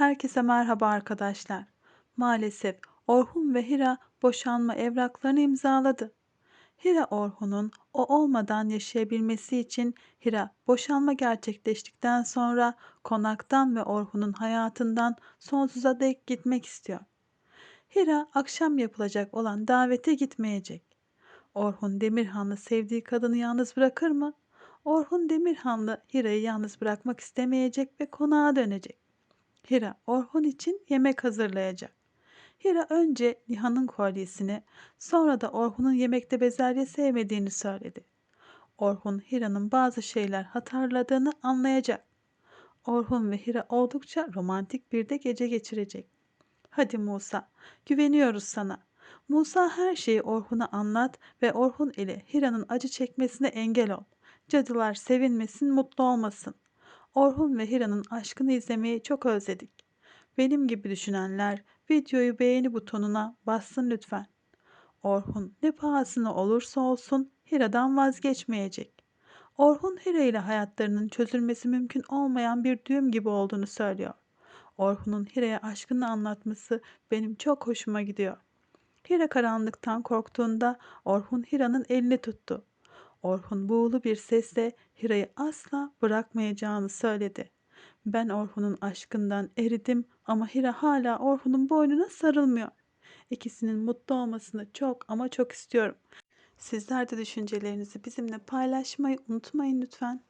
Herkese merhaba arkadaşlar. Maalesef Orhun ve Hira boşanma evraklarını imzaladı. Hira Orhun'un o olmadan yaşayabilmesi için Hira boşanma gerçekleştikten sonra konaktan ve Orhun'un hayatından sonsuza dek gitmek istiyor. Hira akşam yapılacak olan davete gitmeyecek. Orhun Demirhanlı sevdiği kadını yalnız bırakır mı? Orhun Demirhanlı Hira'yı yalnız bırakmak istemeyecek ve konağa dönecek. Hira Orhun için yemek hazırlayacak. Hira önce Nihan'ın kolyesini, sonra da Orhun'un yemekte bezelye sevmediğini söyledi. Orhun Hira'nın bazı şeyler hatırladığını anlayacak. Orhun ve Hira oldukça romantik bir de gece geçirecek. Hadi Musa, güveniyoruz sana. Musa her şeyi Orhun'a anlat ve Orhun ile Hira'nın acı çekmesine engel ol. Cadılar sevinmesin, mutlu olmasın. Orhun ve Hira'nın aşkını izlemeyi çok özledik. Benim gibi düşünenler videoyu beğeni butonuna bassın lütfen. Orhun ne pahasına olursa olsun Hira'dan vazgeçmeyecek. Orhun Hira ile hayatlarının çözülmesi mümkün olmayan bir düğüm gibi olduğunu söylüyor. Orhun'un Hira'ya aşkını anlatması benim çok hoşuma gidiyor. Hira karanlıktan korktuğunda Orhun Hira'nın elini tuttu. Orhun buğulu bir sesle Hira'yı asla bırakmayacağını söyledi. Ben Orhun'un aşkından eridim ama Hira hala Orhun'un boynuna sarılmıyor. İkisinin mutlu olmasını çok ama çok istiyorum. Sizler de düşüncelerinizi bizimle paylaşmayı unutmayın lütfen.